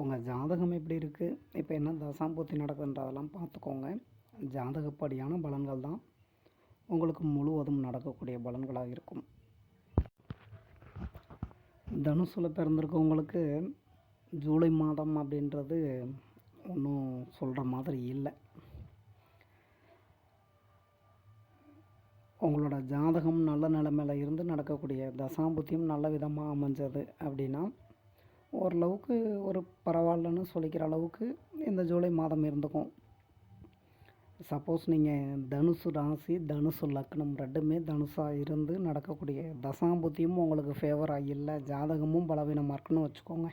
உங்கள் ஜாதகம் எப்படி இருக்குது இப்போ என்ன தசாம்பூர்த்தி நடக்குதுன்றதெல்லாம் பார்த்துக்கோங்க ஜாதகப்படியான பலன்கள் தான். உங்களுக்கு முழுவதும் நடக்கக்கூடிய பலன்களாக இருக்கும். தனுசில் பிறந்திருக்கவங்களுக்கு ஜூலை மாதம் அப்படின்றது ஒன்றும் சொல்கிற மாதிரி இல்லை. உங்களோட ஜாதகம் நல்ல நிலைமையில் இருந்து நடக்கக்கூடிய தசாம்புத்தியும் நல்ல விதமாக அமைஞ்சது அப்படின்னா ஓரளவுக்கு ஒரு பரவாயில்லன்னு சொல்லிக்கிற அளவுக்கு இந்த ஜூலை மாதம் இருந்துக்கும். சப்போஸ் நீங்கள் தனுசு ராசி தனுசு லக்னம் ரெண்டுமே தனுசாக இருந்து நடக்கக்கூடிய தசாம்புத்தியும் உங்களுக்கு ஃபேவராக இல்லை ஜாதகமும் பலவீனமாக இருக்குன்னு வச்சுக்கோங்க.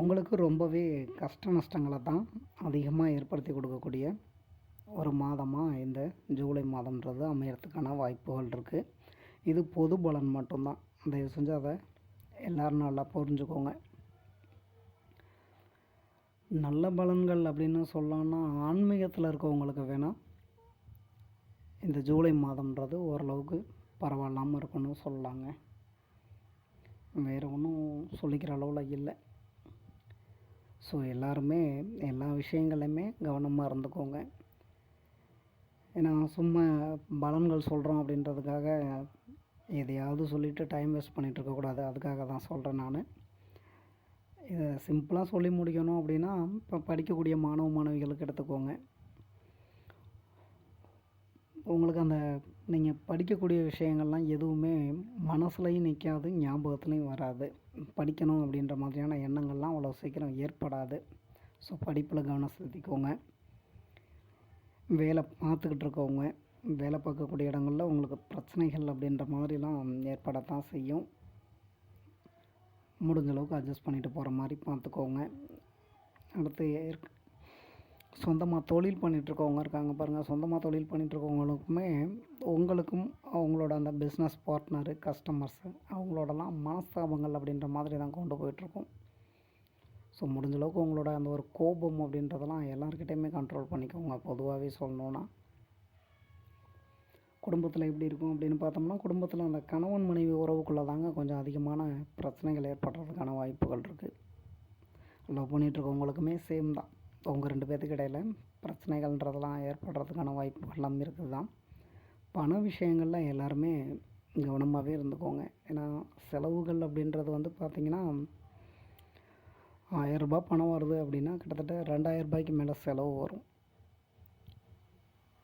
உங்களுக்கு ரொம்பவே கஷ்ட நஷ்டங்களை தான் அதிகமாக ஏற்படுத்தி கொடுக்கக்கூடிய ஒரு மாதமாக இந்த ஜூலை மாதம்ன்றது அமையறதுக்கான வாய்ப்புகள் இருக்குது இது பொது பலன் மட்டும்தான். தயவு செஞ்சு அதை எல்லோரும் நல்லா புரிஞ்சுக்கோங்க. நல்ல பலன்கள் அப்படின்னு சொல்லலாம்னா ஆன்மீகத்தில் இருக்கவங்களுக்கு வேணால் இந்த ஜூலை மாதம்ன்றது ஓரளவுக்கு பரவாயில்லாமல் இருக்குன்னு சொல்லலாங்க வேறு ஒன்றும் சொல்லிக்கிற அளவில் இல்லை. ஸோ எல்லாருமே எல்லா விஷயங்களையுமே கவனமாக இருந்துக்கோங்க. ஏன்னா சும்மா பலன்கள் சொல்கிறோம் அப்படின்றதுக்காக எதையாவது சொல்லிவிட்டு டைம் வேஸ்ட் பண்ணிகிட்டு இருக்கக்கூடாது அதுக்காக தான் சொல்கிறேன் நான். இதை சிம்பிளாக சொல்லி முடிக்கணும் அப்படின்னா இப்போ படிக்கக்கூடிய மாணவ மாணவிகளுக்கு எடுத்துக்கோங்க. உங்களுக்கு அந்த நீங்கள் படிக்கக்கூடிய விஷயங்கள்லாம் எதுவுமே மனசுலையும் நிற்காது ஞாபகத்துலேயும் வராது. படிக்கணும் அப்படின்ற மாதிரியான எண்ணங்கள்லாம் அவ்வளோ சீக்கிரம் ஏற்படாது. ஸோ படிப்பில் கவனம் செலுத்திக்கோங்க. வேலை பார்த்துக்கிட்டு இருக்கவங்க வேலை பார்க்கக்கூடிய இடங்களில் உங்களுக்கு பிரச்சனைகள் அப்படின்ற மாதிரிலாம் ஏற்படத்தான் செய்யும். முடிஞ்சளவுக்கு அட்ஜஸ்ட் பண்ணிட்டு போகிற மாதிரி பார்த்துக்கோங்க. அடுத்து சொந்தமாக தொழில் பண்ணிகிட்ருக்கவங்க இருக்காங்க பாருங்கள் சொந்தமாக தொழில் பண்ணிகிட்ருக்கவங்களுக்குமே உங்களுக்கும் அவங்களோட அந்த பிஸ்னஸ் பார்ட்னரு கஸ்டமர்ஸு அவங்களோடலாம் மனஸ்தாபங்கள் அப்படின்ற மாதிரி தான் கொண்டு போயிட்டுருக்கோம். ஸோ முடிஞ்சளவுக்கு உங்களோட அந்த ஒரு கோபம் அப்படின்றதெல்லாம் எல்லாருக்கிட்டேயுமே கண்ட்ரோல் பண்ணிக்கோங்க. பொதுவாகவே சொல்லணுன்னா குடும்பத்தில் எப்படி இருக்கும் அப்படின்னு பார்த்தோம்னா குடும்பத்தில் அந்த கணவன் மனைவி உறவுக்குள்ளே தாங்க கொஞ்சம் அதிகமான பிரச்சனைகள் ஏற்படுறதுக்கான வாய்ப்புகள் இருக்குது லவ் பண்ணிகிட்ருக்கவங்களுக்குமே சேம் தான். உங்கள் ரெண்டு பேர்த்துக்கு இடையில் பிரச்சனைகள்ன்றதெல்லாம் ஏற்படுறதுக்கான வாய்ப்புகள்லாம் இருக்குது தான் பண விஷயங்களில் எல்லாருமே கவனமாகவே இருந்துக்கோங்க. ஏன்னா செலவுகள் அப்படின்றது வந்து பார்த்திங்கன்னா ஆயரரூபா பணம் வருது அப்படின்னா கிட்டத்தட்ட ரெண்டாயிரரூபாய்க்கு மேலே செலவு வரும்.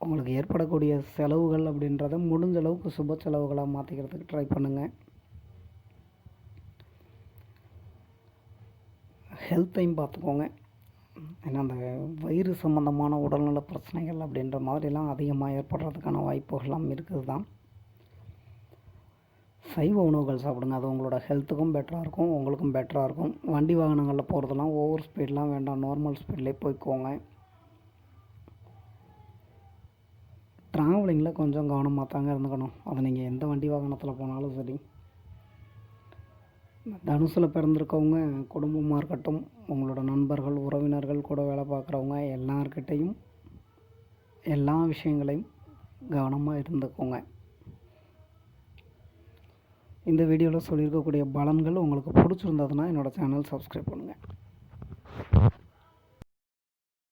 உங்களுக்கு ஏற்படக்கூடிய செலவுகள் அப்படின்றத முடிஞ்ச அளவுக்கு சுப செலவுகளாக மாற்றிக்கிறதுக்கு ட்ரை பண்ணுங்கள் ஹெல்த்தையும் பார்த்துக்கோங்க. ஏன்னா அந்த வயிறு சம்மந்தமான உடல்நல பிரச்சனைகள் அப்படின்ற மாதிரிலாம் அதிகமாக ஏற்படுறதுக்கான வாய்ப்புகள்லாம் இருக்குது தான் சைவ உணவுகள் சாப்பிடுங்க. அது உங்களோட ஹெல்த்துக்கும் பெட்டராக இருக்கும். உங்களுக்கும் பெட்டராக இருக்கும். வண்டி வாகனங்களில் போகிறதுலாம் ஓவர் ஸ்பீட்லாம் வேண்டாம். நார்மல் ஸ்பீட்லேயே போய்க்கோங்க. ட்ராவலிங்கில் கொஞ்சம் கவனமாக தாங்க இருந்துக்கணும். அது நீங்கள் எந்த வண்டி வாகனத்தில் போனாலும் சரி. தனுசில் பிறந்திருக்கவங்க குடும்பமாக இருக்கட்டும் உங்களோட நண்பர்கள் உறவினர்கள் கூட வேலை பார்க்குறவங்க எல்லார்கிட்டையும் எல்லா விஷயங்களையும் கவனமாக இருந்துக்கோங்க. இந்த வீடியோவில் சொல்லியிருக்கக்கூடிய பலன்கள் உங்களுக்கு பிடிச்சிருந்ததுன்னா என்னோடய சேனல் சப்ஸ்கிரைப் பண்ணுங்கள்